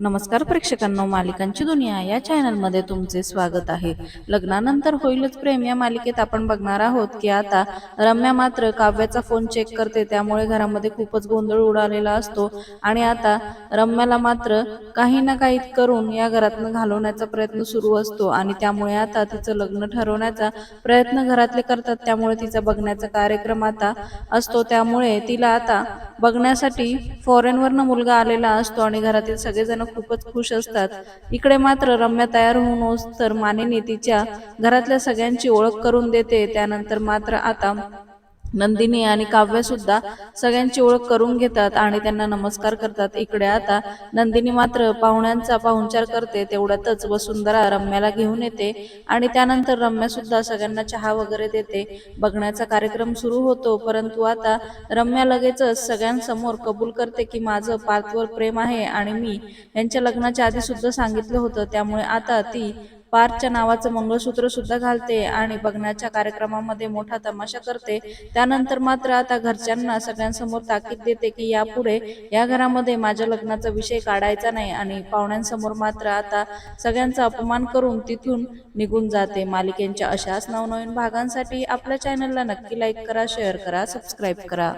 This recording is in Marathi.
नमस्कार प्रेक्षकांनो मालिकांची दुनिया या चॅनलमध्ये तुमचे स्वागत आहे. लग्नानंतर होईलच प्रेम या मालिकेत आपण बघणार आहोत की आता रम्या मात्र काव्याचा फोन चेक करते त्यामुळे घरामध्ये खूपच गोंधळ उडालेला असतो. आणि आता रम्याला मात्र काही ना काही करून या घरातनं घालवण्याचा प्रयत्न सुरू असतो आणि त्यामुळे आता तिचं लग्न ठरवण्याचा प्रयत्न घरातले करतात त्यामुळे तिचा बघण्याचा कार्यक्रम आता असतो. त्यामुळे तिला आता बघण्यासाठी फॉरेनवरनं मुलगा आलेला असतो आणि घरातील सगळेजण खूपच खुश असतात. इकडे मात्र रम्या तयार होऊन तर मानेने तिच्या घरातल्या सगळ्यांची ओळख करून देते. त्यानंतर मात्र आता नंदिनी आणि काव्य सुद्धा सगळ्यांची ओळख करून घेतात आणि त्यांना नमस्कार करतात. इकडे आता नंदिनी मात्र पाहुण्यांचा पाहुणचार करते. तेवढ्यातच वसुंधरा रम्याला घेऊन येते आणि त्यानंतर रम्या सुद्धा सगळ्यांना चहा वगैरे देते. बघण्याचा कार्यक्रम सुरू होतो. परंतु आता रम्या लगेचच सगळ्यांसमोर कबूल करते की माझं पार्थवर प्रेम आहे आणि मी यांच्या लग्नाच्या आधी सुद्धा सांगितलं होतं. त्यामुळे आता ती पार्थच्या नावाचं मंगळसूत्र सुद्धा घालते आणि बघण्याच्या कार्यक्रमामध्ये मोठा तमाशा करते. त्यानंतर मात्र आता घरच्यांना सगळ्यांसमोर ताकीद देते की यापुढे या घरामध्ये माझ्या लग्नाचा विषय काढायचा नाही आणि पाहुण्यांसमोर मात्र आता सगळ्यांचा अपमान करून तिथून निघून जाते. मालिकेंच्या अशाच नवनवीन भागांसाठी आपल्या चॅनलला नक्की लाईक करा शेअर करा सबस्क्राईब करा.